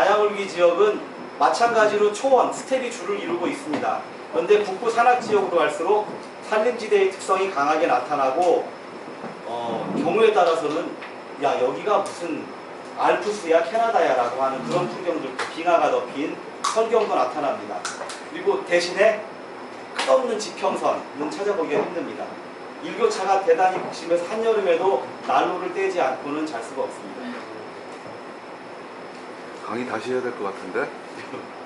바야울기 지역은 마찬가지로 초원, 스텝이 줄을 이루고 있습니다. 그런데 북부 산악 지역으로 갈수록 산림지대의 특성이 강하게 나타나고 어, 경우에 따라서는 야 여기가 무슨 알프스야 캐나다야라고 하는 그런 풍경들도 빙하가 덮인 설경도 나타납니다. 그리고 대신에 끝없는 지평선은 찾아보기가 힘듭니다. 일교차가 대단히 극심해서 한여름에도 난로를 떼지 않고는 잘 수가 없습니다. 강의 다시 해야 될 것 같은데?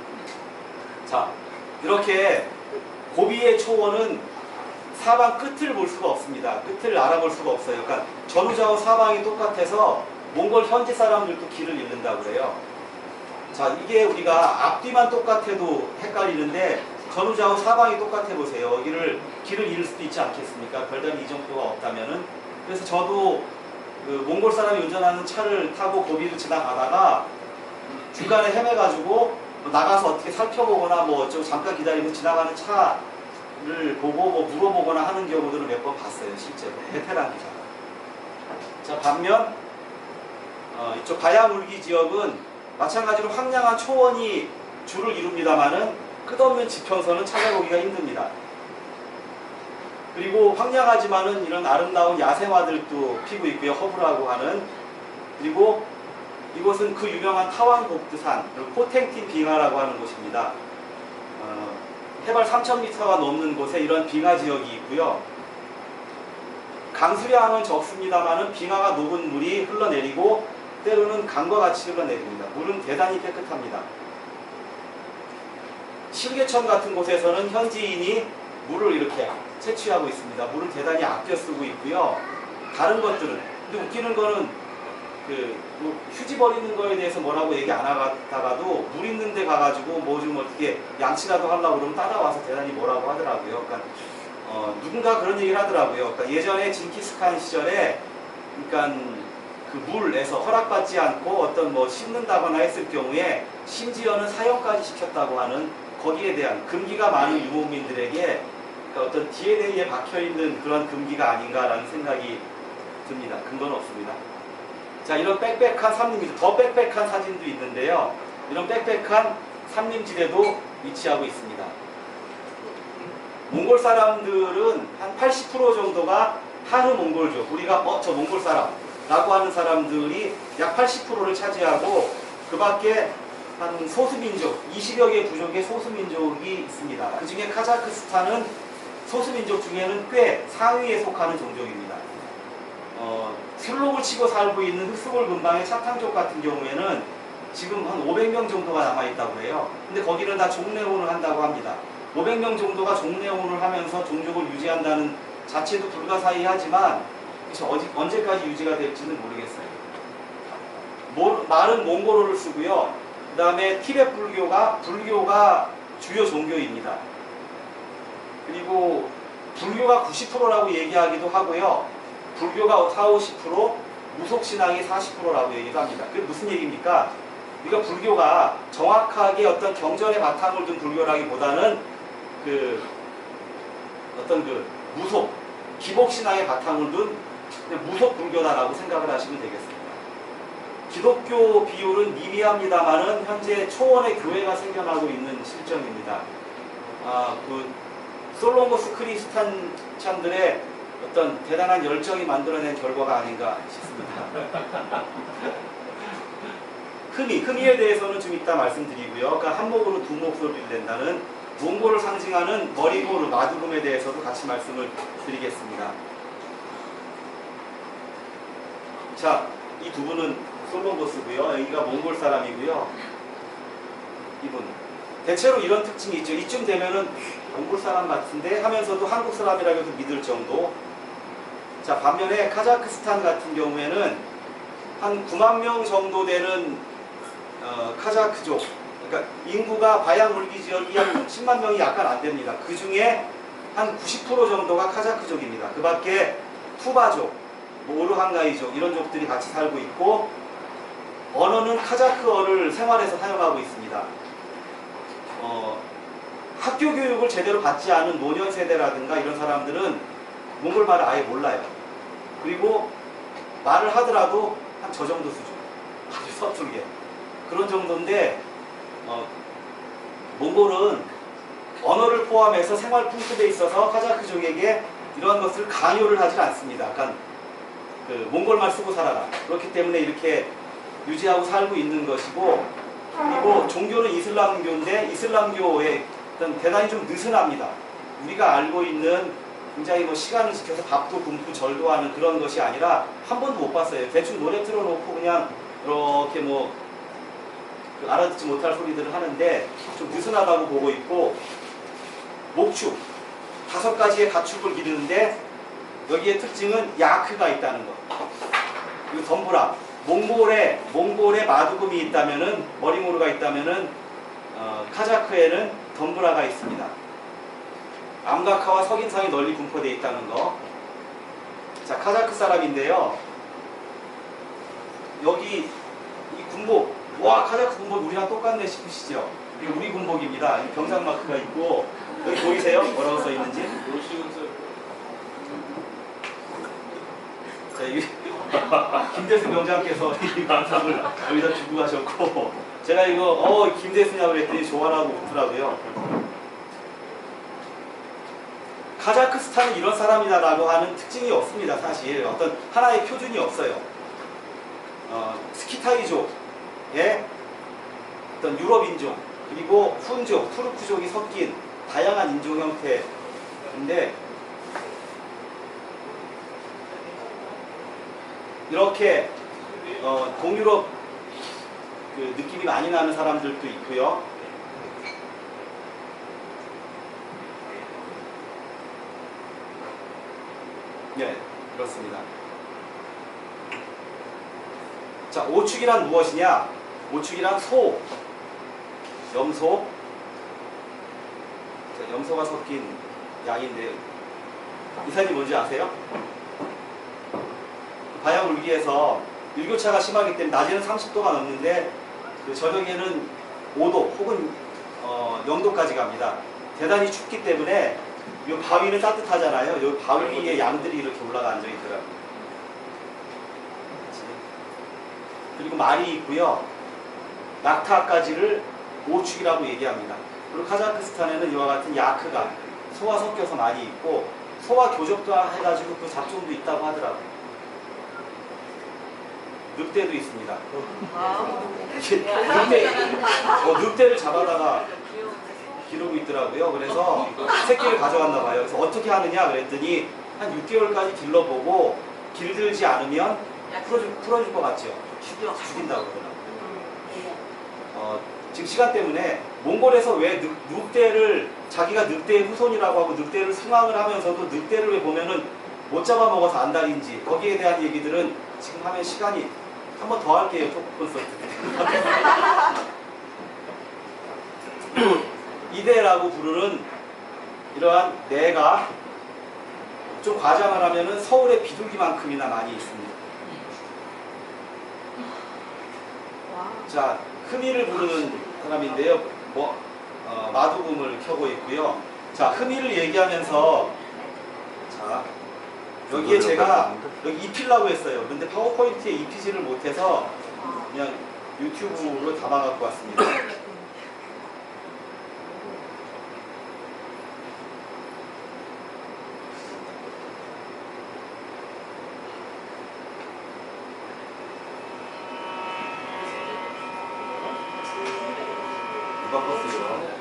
자, 이렇게 고비의 초원은 사방 끝을 볼 수가 없습니다. 끝을 알아볼 수가 없어요. 그러니까 전후좌우 사방이 똑같아서 몽골 현지 사람들도 길을 잃는다고 그래요. 자, 이게 우리가 앞뒤만 똑같아도 헷갈리는데 전후좌우 사방이 똑같아 보세요. 여기를 길을 잃을 수도 있지 않겠습니까? 별다른 이정표가 없다면은. 그래서 저도 그 몽골 사람이 운전하는 차를 타고 고비를 지나가다가 중간에 헤매가지고 뭐 나가서 어떻게 살펴보거나 뭐좀 잠깐 기다리면서 지나가는 차를 보고 뭐 물어보거나 하는 경우들을 몇번 봤어요 실제로 베테랑 기자가 자 반면 어, 이쪽 바야물기 지역은 마찬가지로 황량한 초원이 줄을 이룹니다만은 끝없는 지평선은 찾아보기가 힘듭니다. 그리고 황량하지만은 이런 아름다운 야생화들도 피고 있고요 허브라고 하는. 그리고 이곳은 그 유명한 타왕 복두산, 그리고 포탱틴 빙하라고 하는 곳입니다. 어, 해발 3,000m가 넘는 곳에 이런 빙하 지역이 있고요. 강수량은 적습니다만은 빙하가 녹은 물이 흘러내리고 때로는 강과 같이 흘러내립니다. 물은 대단히 깨끗합니다. 실개천 같은 곳에서는 현지인이 물을 이렇게 채취하고 있습니다. 물을 대단히 아껴 쓰고 있고요. 다른 것들은 근데 웃기는 거는 그 뭐 휴지 버리는 거에 대해서 뭐라고 얘기 안 하다가도 물 있는 데 가가지고 뭐 좀 어떻게 양치라도 하려고 그러면 따라와서 대단히 뭐라고 하더라고요. 그러니까 어, 누군가 그런 얘기를 하더라고요. 그러니까 예전에 징키스칸 시절에 그러니까 그 물에서 허락받지 않고 어떤 뭐 씻는다거나 했을 경우에 심지어는 사형까지 시켰다고 하는 거기에 대한 금기가 많은 유목민들에게 그러니까 어떤 DNA에 박혀 있는 그런 금기가 아닌가라는 생각이 듭니다. 근거는 없습니다. 자, 이런 빽빽한 산림지대, 더 빽빽한 사진도 있는데요. 이런 빽빽한 산림지대도 위치하고 있습니다. 몽골 사람들은 한 80% 정도가 한우 몽골족, 우리가 어, 저 몽골 사람라고 하는 사람들이 약 80%를 차지하고 그 밖에 한 소수민족, 20여 개 부족의 소수민족이 있습니다. 그 중에 카자흐스탄은 소수민족 중에는 꽤 상위에 속하는 종족입니다. 어, 슬록을 치고 살고 있는 흑수골 근방의 차탕족 같은 경우에는 지금 한 500명 정도가 남아있다고 해요. 근데 거기는 다 종래혼을 한다고 합니다. 500명 정도가 종래혼을 하면서 종족을 유지한다는 자체도 불가사의하지만 언제까지 유지가 될지는 모르겠어요. 모- 말은 몽골어를 쓰고요. 그 다음에 티베트 불교가 불교가 주요 종교입니다. 그리고 불교가 90%라고 얘기하기도 하고요. 불교가 4, 50%, 무속신앙이 40%라고 얘기도 합니다. 그게 무슨 얘기입니까? 우리가 불교가 정확하게 어떤 경전의 바탕을 둔 불교라기보다는 그 어떤 그 무속, 기복신앙의 바탕을 둔 무속 불교다라고 생각을 하시면 되겠습니다. 기독교 비율은 미미합니다만은 현재 초원의 교회가 생겨나고 있는 실정입니다. 아, 그 솔로모스 크리스탄 찬들의 어떤 대단한 열정이 만들어낸 결과가 아닌가 싶습니다. 흠이, 흠이에 대해서는 좀 이따 말씀드리고요. 그러니까 한 목으로 두 목소리를 낸다는 몽골을 상징하는 머리고르 마두금에 대해서도 같이 말씀을 드리겠습니다. 자, 이 두 분은 솔로모스고요. 여기가 몽골 사람이고요. 이분. 대체로 이런 특징이 있죠. 이쯤 되면은 몽골 사람 같은데 하면서도 한국 사람이라고 해도 믿을 정도. 자, 반면에 카자흐스탄 같은 경우에는 한 9만 명 정도 되는 어, 카자흐족. 그러니까 인구가 물기 지역이 한 10만 명이 약간 안 됩니다. 그 중에 한 90% 정도가 카자흐족입니다. 그 밖에 투바족, 뭐 오르한가이족 이런 족들이 같이 살고 있고 언어는 카자흐어를 생활에서 사용하고 있습니다. 어, 학교 교육을 제대로 받지 않은 노년 세대라든가 이런 사람들은 몽골 말을 아예 몰라요. 그리고 말을 하더라도 한 저 정도 수준. 아주 서툴게. 그런 정도인데 어, 몽골은 언어를 포함해서 생활 풍습에 있어서 카자크족에게 이러한 것을 강요를 하지 않습니다. 약간 그 몽골말 쓰고 살아라. 그렇기 때문에 이렇게 유지하고 살고 있는 것이고 그리고 종교는 이슬람교인데 이슬람교에 대단히 좀 느슨합니다. 우리가 알고 있는 굉장히 뭐 시간을 지켜서 밥도 굶고 절도 하는 그런 것이 아니라 한 번도 못 봤어요. 대충 노래 틀어놓고 그냥 이렇게 뭐그 알아듣지 못할 소리들을 하는데 좀 느슨하다고 보고 있고 목축 다섯 가지의 가축을 기르는데 여기에 특징은 야크가 있다는 것. 그리고 덤브라 몽골에 몽골에 마두금이 있다면은 머리모루가 있다면은 어, 카자크에는 덤브라가 있습니다. 암가카와 석인상이 널리 분포되어 있다는 거. 자 카자크 사람인데요. 여기 이 군복 와 카자크 군복 우리랑 똑같네 싶으시죠? 이게 우리 군복입니다. 이 병상 마크가 있고 여기 보이세요? 뭐라고 써 있는지? 자, 이 김대수 병장께서 이 감상을 여기다 주고 가셨고 제가 이거 어 김대수냐고 그랬더니 좋아라고 웃더라고요. 카자크스탄은 이런 사람이다라고 하는 특징이 없습니다. 사실 어떤 하나의 표준이 없어요. 어, 스키타이족의 어떤 유럽 인종 그리고 훈족, 투르크족이 섞인 다양한 인종 형태인데 이렇게 어, 동유럽 그 느낌이 많이 나는 사람들도 있고요. 네, 그렇습니다. 자, 오축이란 무엇이냐? 오축이란 소, 염소, 자, 염소가 섞인 양인데 이산이 뭔지 아세요? 바양 울기에서 일교차가 심하기 때문에 낮에는 30도가 넘는데 그 저녁에는 5도 혹은 어, 0도까지 갑니다. 대단히 춥기 때문에 이 바위는 따뜻하잖아요. 이 바위 위에 양들이 이렇게 올라가 앉아 있더라고요. 그리고 말이 있고요. 낙타까지를 오축이라고 얘기합니다. 그리고 카자흐스탄에는 이와 같은 야크가 소와 섞여서 많이 있고 소와 교접도 해가지고 그 잡종도 있다고 하더라고요. 늑대도 있습니다. 늑대, 어, 늑대를 잡아다가 기르고 있더라고요. 그래서 새끼를 가져갔나 봐요. 그래서 어떻게 하느냐 그랬더니 한 6개월까지 길러보고 길들지 않으면 풀어줄, 풀어줄 것 같죠. 죽여, 죽인다고 그러더라고요. 어, 지금 시간 때문에 몽골에서 왜 늑, 늑대를 자기가 늑대의 후손이라고 하고 늑대를 숭앙을 하면서도 늑대를 왜 보면은 못 잡아먹어서 안달인지 거기에 대한 얘기들은 지금 하면 시간이 한 번 더 할게요 토크 콘서트 이대라고 부르는 이러한 내가 좀 과장을 하면은 서울의 비둘기만큼이나 많이 있습니다. 자, 흠이를 부르는 사람인데요. 뭐, 어, 마두금을 켜고 있고요. 자, 흠이를 얘기하면서 자, 여기에 제가 여기 입히려고 했어요. 근데 파워포인트에 입히지를 못해서 그냥 유튜브로 담아 갖고 왔습니다. 누가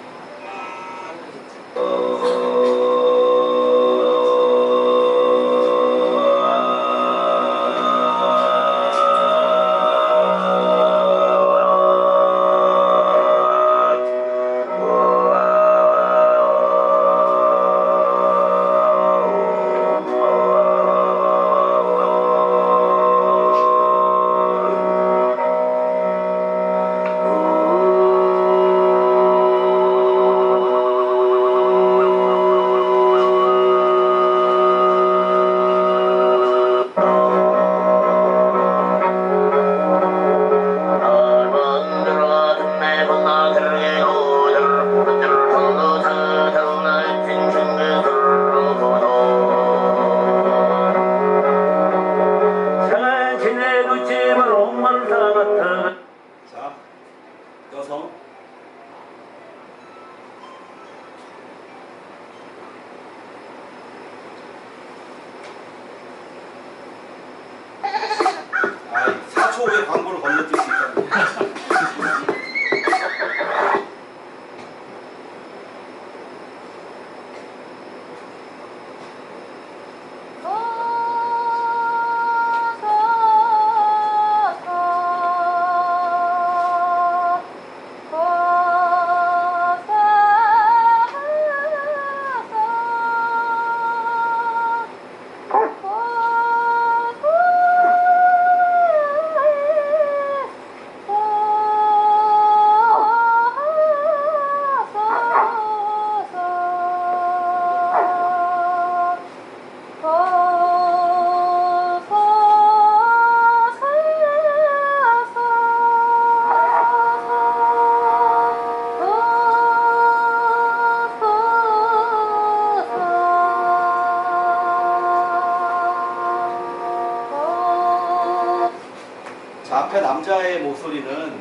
앞에 남자의 목소리는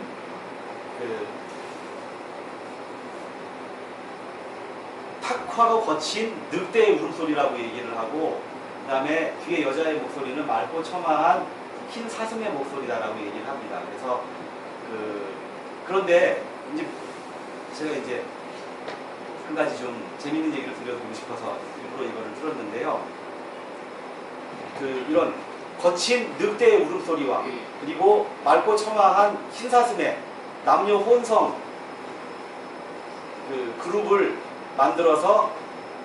그 탁하고 거친 늑대의 울음소리라고 얘기를 하고 그 다음에 뒤에 여자의 목소리는 맑고 첨아한 흰 사슴의 목소리다라고 얘기를 합니다. 그래서 그 그런데 이제 제가 이제 한 가지 좀 재밌는 얘기를 들려드리고 싶어서 일부러 이거를 틀었는데요. 그 이런 거친 늑대의 울음소리와 그리고 맑고 첨아한 흰사슴의 남녀 혼성 그 그룹을 만들어서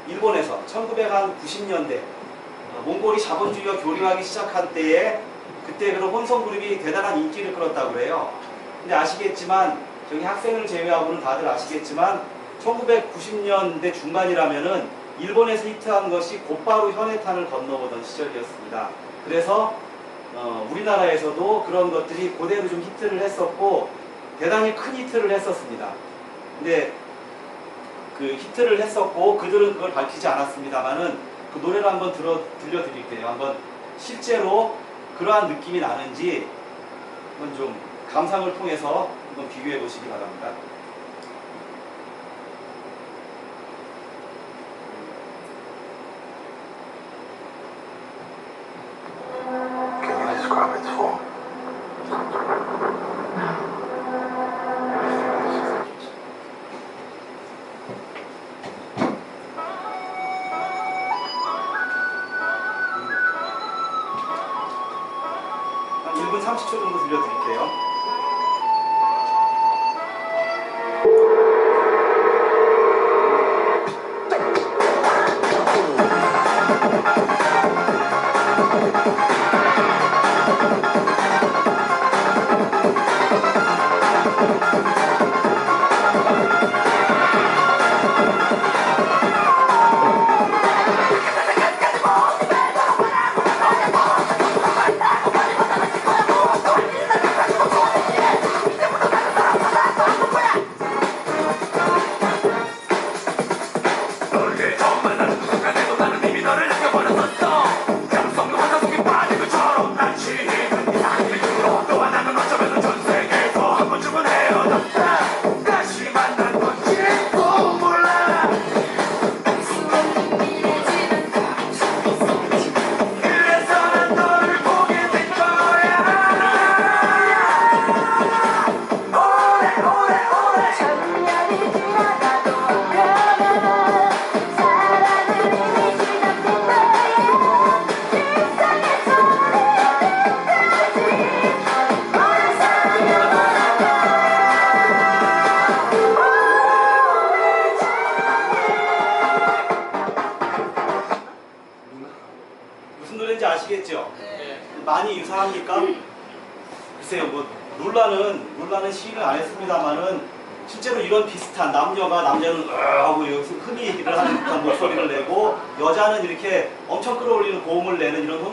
일본에서 1990년대 어, 몽골이 자본주의와 교류하기 시작한 때에 그때 그런 혼성 그룹이 대단한 인기를 끌었다고 그래요. 근데 아시겠지만 저기 학생을 제외하고는 다들 아시겠지만 1990년대 중반이라면은 일본에서 히트한 것이 곧바로 현해탄을 건너보던 시절이었습니다. 그래서 어, 우리나라에서도 그런 것들이 그대로 좀 히트를 했었고 대단히 큰 히트를 했었습니다. 근데 그 히트를 했었고 그들은 그걸 밝히지 않았습니다만은 그 노래를 한번 들어 들려드릴게요. 한번 실제로 그러한 느낌이 나는지 한번 좀 감상을 통해서 한번 비교해 보시기 바랍니다. Muhammad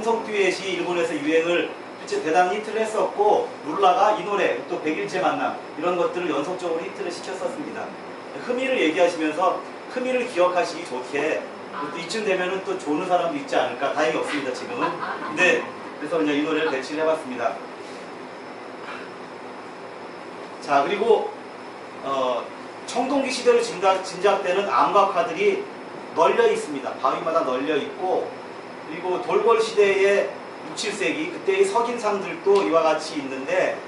혼성 듀엣이 일본에서 유행을 실제 대단히 히트를 했었고 룰라가 이 노래 또 백일째 만남 이런 것들을 연속적으로 히트를 시켰었습니다. 흠이를 얘기하시면서 흠이를 기억하시기 좋게 또 이쯤 되면은 또 좋은 사람도 있지 않을까 다행히 없습니다 지금은 근데 그래서 그냥 이 노래를 배치를 해봤습니다 자 그리고 청동기 시대로 짐작, 짐작되는 암각화들이 널려 있습니다. 바위마다 널려 있고 그리고 돌궐 시대의 6, 7세기 그때의 석인상들도 이와 같이 있는데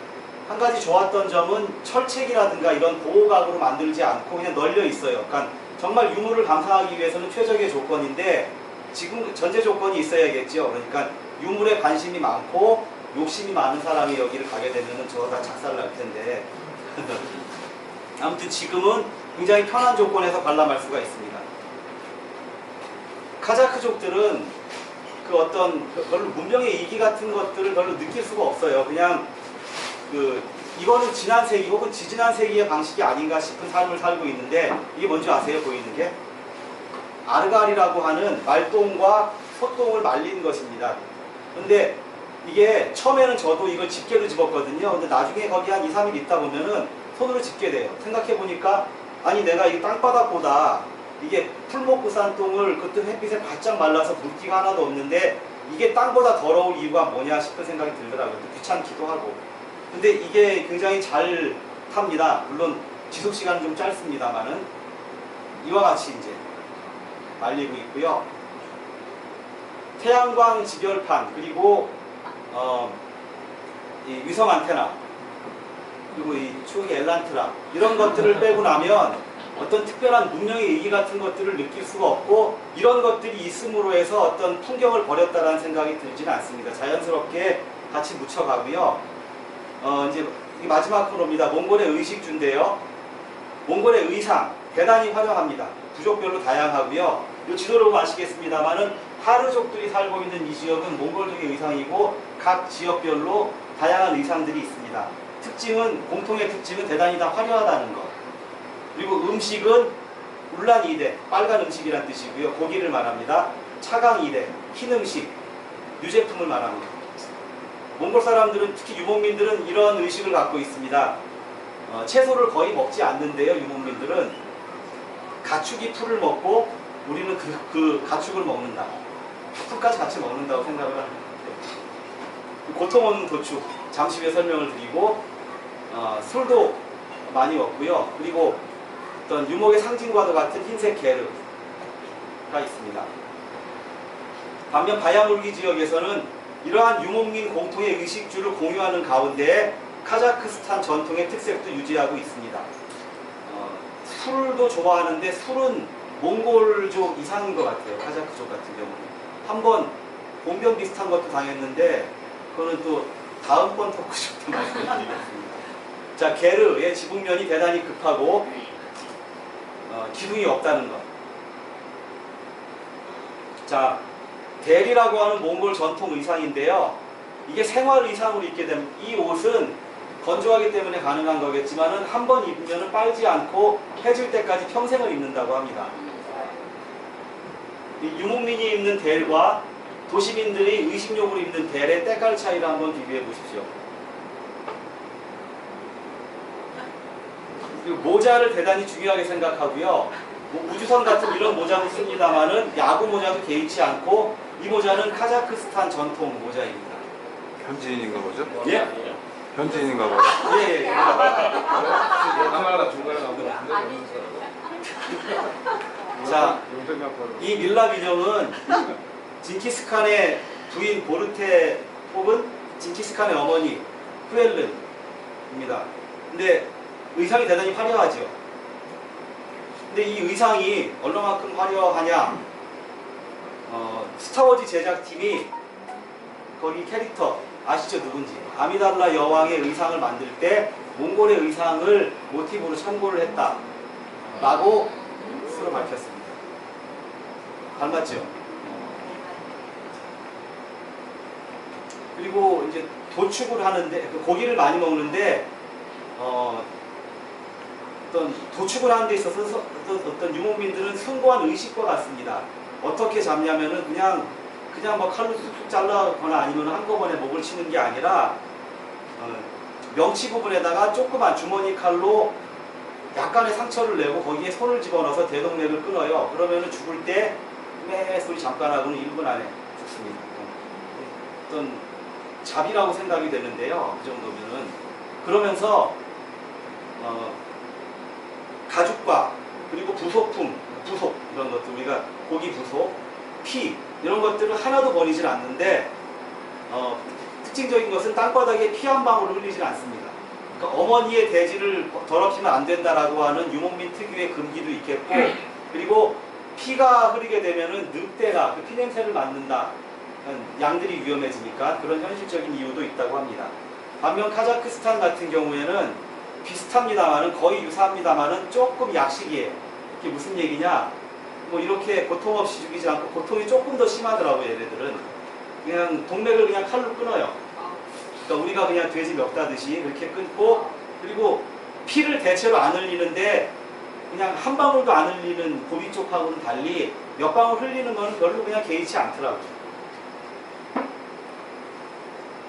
한 가지 좋았던 점은 철책이라든가 이런 보호각으로 만들지 않고 그냥 널려 있어요. 그러니까 정말 유물을 감상하기 위해서는 최적의 조건인데 지금 전제 조건이 있어야겠죠. 그러니까 유물에 관심이 많고 욕심이 많은 사람이 여기를 가게 되면은 저거 다 작살날 텐데 아무튼 지금은 굉장히 편한 조건에서 관람할 수가 있습니다. 카자크족들은 그 어떤 그 별로 문명의 이기 같은 것들을 별로 느낄 수가 없어요. 그냥 그 이거는 지난 세기 혹은 지지난 세기의 방식이 아닌가 싶은 삶을 살고 있는데 이게 뭔지 아세요? 보이는 게 아르갈이라고 하는 말똥과 소똥을 말린 것입니다. 근데 이게 처음에는 저도 이걸 집게로 집었거든요. 근데 나중에 거기 한 2, 3일 있다 보면은 손으로 집게 돼요. 생각해 보니까 아니 내가 이 땅바닥보다 이게 풀 먹고 산 똥을 그때 햇빛에 바짝 말라서 물기가 하나도 없는데 이게 땅보다 더러울 이유가 뭐냐 싶은 생각이 들더라고요. 또 귀찮기도 하고. 근데 이게 굉장히 잘 탑니다. 물론 지속 시간은 좀 짧습니다만은 이와 같이 이제 말리고 있고요. 태양광 집열판 그리고 어, 이 위성 안테나 그리고 이 추억의 엘란트라 이런 것들을 빼고 나면 어떤 특별한 문명의 의기 같은 것들을 느낄 수가 없고 이런 것들이 있음으로 해서 어떤 풍경을 버렸다라는 생각이 들지는 않습니다. 자연스럽게 같이 묻혀가고요. 어, 이제 이 마지막 코너입니다. 몽골의 의식주인데요. 몽골의 의상 대단히 화려합니다. 부족별로 다양하고요. 이 지도를 보면 아시겠습니다만은 하르족들이 살고 있는 이 지역은 몽골족의 의상이고 각 지역별로 다양한 의상들이 있습니다. 특징은 공통의 특징은 대단히 다 화려하다는 것. 그리고 음식은 울란 이대 빨간 음식이란 뜻이고요. 고기를 말합니다. 차강 이대 흰 음식 유제품을 말합니다. 몽골 사람들은 특히 유목민들은 이런 의식을 갖고 있습니다. 어, 채소를 거의 먹지 않는데요. 유목민들은 가축이 풀을 먹고 우리는 그, 그 가축을 먹는다. 풀까지 같이 먹는다고 생각을 합니다. 고통 없는 도축 잠시 후에 설명을 드리고 어, 술도 많이 먹고요. 그리고 어떤 유목의 상징과도 같은 흰색 게르가 있습니다. 반면 바야물기 지역에서는 이러한 유목민 공통의 의식주를 공유하는 가운데 카자크스탄 전통의 특색도 유지하고 있습니다. 어, 술도 좋아하는데 술은 몽골족 이상인 것 같아요. 카자크족 같은 경우는. 한번 봉변 비슷한 것도 당했는데 그거는 또 다음번 토크쇼 때 말씀드리겠습니다. 자, 게르의 지붕면이 대단히 급하고 어, 기둥이 없다는 것. 자, 대리라고 하는 몽골 전통 의상인데요. 이게 생활 의상으로 입게 되면 이 옷은 건조하기 때문에 가능한 거겠지만은 한 번 입으면은 빨지 않고 해질 때까지 평생을 입는다고 합니다. 이 유목민이 입는 델과 도시민들이 의식용으로 입는 델의 때깔 차이를 한번 비교해 보십시오. 그리고 모자를 대단히 중요하게 생각하고요. 뭐 우주선 같은 이런 모자도 씁니다만은 야구 모자도 개의치 않고 이 모자는 카자크스탄 전통 모자입니다. 현지인인가 보죠? 예? 현지인인가 봐요. 예, 예. 하나하나 중간에 나오면 자, 이 밀랍 인형은 징키스칸의 부인 보르테 혹은 징키스칸의 어머니 후엘른입니다. 근데 의상이 대단히 화려하죠. 근데 이 의상이 얼마만큼 화려하냐? 어, 스타워즈 제작팀이 거기 캐릭터 아시죠 누군지 아미달라 여왕의 의상을 만들 때 몽골의 의상을 모티브로 참고를 했다라고 스스로 밝혔습니다. 닮았죠? 그리고 이제 도축을 하는데 그 고기를 많이 먹는데 어, 어떤 도축을 하는 데 있어서 서- 어떤, 어떤 유목민들은 숭고한 의식과 같습니다. 어떻게 잡냐면은 그냥 그냥 뭐 칼로 쑥쑥 잘라거나 아니면 한꺼번에 목을 치는 게 아니라 어, 명치 부분에다가 조그만 주머니 칼로 약간의 상처를 내고 거기에 손을 집어넣어서 대동맥을 끊어요. 그러면은 죽을 때매 소리 잠깐 하고는 1분 안에 죽습니다. 어떤 잡이라고 생각이 되는데요. 그 정도면은 그러면서 어, 가죽 부속과 그리고 부속품, 부속 이런 것들 우리가 고기 부속, 피 이런 것들을 하나도 버리질 않는데 어, 특징적인 것은 땅바닥에 피 한 방울 흘리질 않습니다. 그러니까 어머니의 대지를 더럽히면 안 된다라고 하는 유목민 특유의 금기도 있겠고 그리고 피가 흐르게 되면은 늑대가 그 피냄새를 맡는다. 양들이 위험해지니까 그런 현실적인 이유도 있다고 합니다. 반면 카자흐스탄 같은 경우에는 비슷합니다만은 거의 유사합니다만은 조금 약식이에요. 이게 무슨 얘기냐? 뭐 이렇게 고통 없이 죽이지 않고 고통이 조금 더 심하더라고요, 얘네들은. 그냥 동맥을 그냥 칼로 끊어요. 그러니까 우리가 그냥 돼지 멱다듯이 그렇게 끊고 그리고 피를 대체로 안 흘리는데 그냥 한 방울도 안 흘리는 고기 쪽하고는 달리 몇 방울 흘리는 거는 별로 그냥 개의치 않더라고요.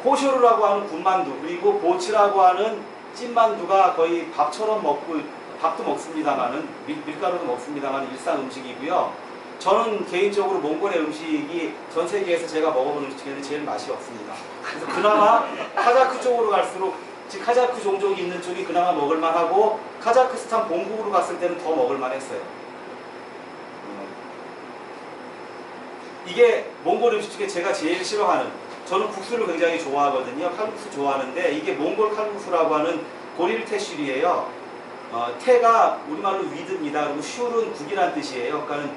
코쇼르라고 하는 군만두 그리고 보츠라고 하는 찐만두가 거의 밥처럼 먹고 밥도 먹습니다만은 밀, 밀가루도 먹습니다만 일상 음식이고요. 저는 개인적으로 몽골의 음식이 전 세계에서 제가 먹어본 음식 중에는 제일 맛이 없습니다. 그래서 그나마 카자크 쪽으로 갈수록 즉 카자크 종족이 있는 쪽이 그나마 먹을만하고 카자크스탄 본국으로 갔을 때는 더 먹을만했어요. 음. 이게 몽골 음식 중에 제가 제일 싫어하는 저는 국수를 굉장히 좋아하거든요. 칼국수 좋아하는데 이게 몽골 칼국수라고 하는 고릴 태슐이에요. 어, 태가 우리말로 위드입니다. 그리고 슐은 국이란 뜻이에요. 그러니까는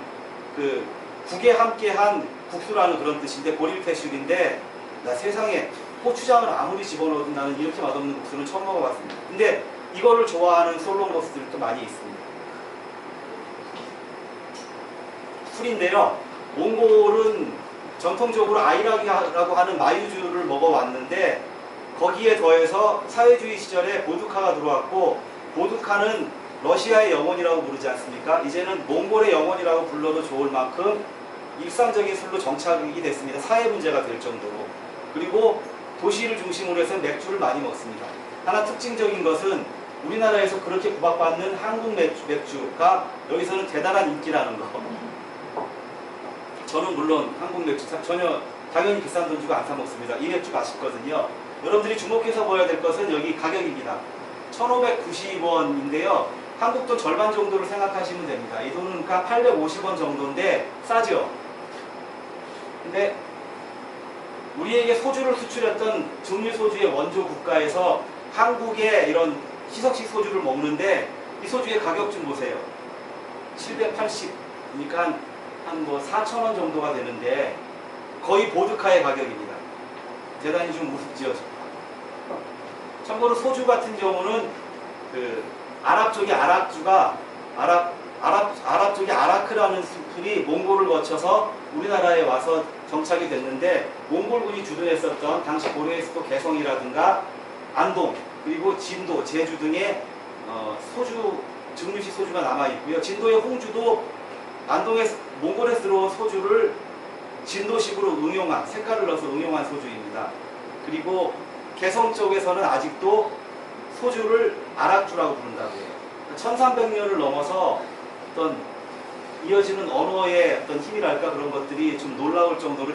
그 국에 함께한 국수라는 그런 뜻인데 고릴 태슐인데 나 세상에 고추장을 아무리 집어넣어도 나는 이렇게 맛없는 국수는 처음 먹어봤습니다. 근데 이거를 좋아하는 솔로머스들도 많이 있습니다. 풀인데요. 몽골은 전통적으로 아이락이라고 하는 마유주를 먹어왔는데 거기에 더해서 사회주의 시절에 보드카가 들어왔고 보드카는 러시아의 영혼이라고 부르지 않습니까? 이제는 몽골의 영혼이라고 불러도 좋을 만큼 일상적인 술로 정착이 됐습니다. 사회 문제가 될 정도로. 그리고 도시를 중심으로 해서 맥주를 많이 먹습니다. 하나 특징적인 것은 우리나라에서 그렇게 구박받는 한국 맥주, 맥주가 여기서는 대단한 인기라는 거. 저는 물론 한국 맥주 사- 전혀 당연히 비싼 돈 주고 안 사 먹습니다. 이 맥주 맛있거든요. 여러분들이 주목해서 보아야 될 것은 여기 가격입니다. 1,590원인데요. 한국 돈 절반 정도를 생각하시면 됩니다. 이 돈은 그러니까 850원 정도인데 싸죠. 근데 우리에게 소주를 수출했던 증류 소주의 원조 국가에서 한국의 이런 희석식 소주를 먹는데 이 소주의 가격 좀 보세요. 780. 그러니까 한 뭐 4천 원 정도가 되는데 거의 보드카의 가격입니다. 대단히 좀 우습지요. 참고로 소주 같은 경우는 그 아랍 쪽의 아랍주가 아랍 아랍 아랍 쪽의 아라크라는 술이 몽골을 거쳐서 우리나라에 와서 정착이 됐는데 몽골군이 주도했었던 당시 고려의 수도 개성이라든가 안동 그리고 진도 제주 등의 어, 소주 증류식 소주가 남아 있고요. 진도의 홍주도 안동에 몽골에서 들어온 소주를 진도식으로 응용한 색깔을 넣어서 응용한 소주입니다. 그리고 개성 쪽에서는 아직도 소주를 아락주라고 부른다고 해요. 1300년을 넘어서 어떤 이어지는 언어의 어떤 힘이랄까 그런 것들이 좀 놀라울 정도로